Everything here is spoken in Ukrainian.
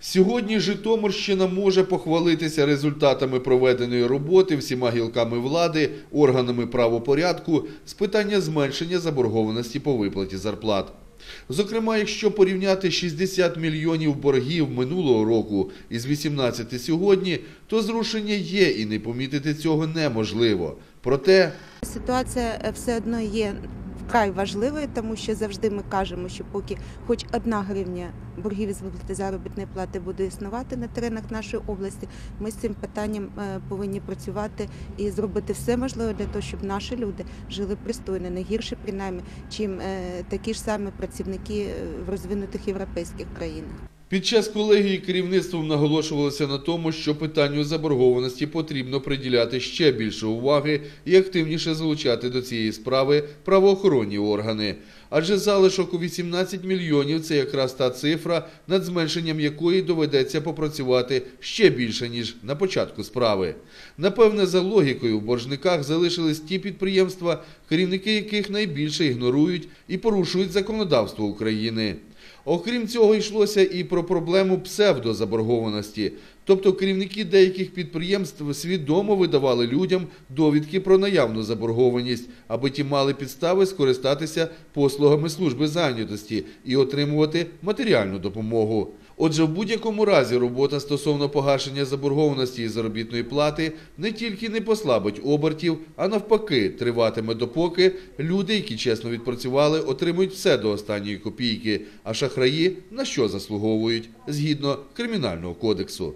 Сьогодні Житомирщина може похвалитися результатами проведеної роботи всіма гілками влади, органами правопорядку з питання зменшення заборгованості по виплаті зарплат. Зокрема, якщо порівняти 60 мільйонів боргів минулого року із 18 сьогодні, то зрушення є і не помітити цього неможливо. Проте Ситуація е, все одно є вкрай важливою, тому що завжди ми кажемо, що поки хоч одна гривня боргів з виплати заробітної плати буде існувати на теренах нашої області, ми з цим питанням е, повинні працювати і зробити все можливе для того, щоб наші люди жили пристойно, не гірше принаймні, чим е, такі ж самі працівники е, в розвинутих європейських країнах. Під час колегії керівництвом наголошувалося на тому, що питанню заборгованості потрібно приділяти ще більше уваги і активніше залучати до цієї справи правоохоронні органи. Адже залишок у 18 мільйонів це якраз та цифра, над зменшенням якої доведеться попрацювати ще більше ніж на початку справи. Напевне, за логікою в боржниках залишились ті підприємства, керівники яких найбільше ігнорують і порушують законодавство України. Окрім цього, йшлося і про проблему псевдозаборгованості. Тобто керівники деяких підприємств свідомо видавали людям довідки про наявну заборгованість, аби ті мали підстави скористатися послугами служби зайнятості і отримувати матеріальну допомогу. Отже, в будь-якому разі робота стосовно погашення заборгованості і заробітної плати не тільки не послабить обертів, а навпаки, триватиме допоки люди, які чесно відпрацювали, отримують все до останньої копійки, а шахраї на що заслуговують згідно кримінального кодексу.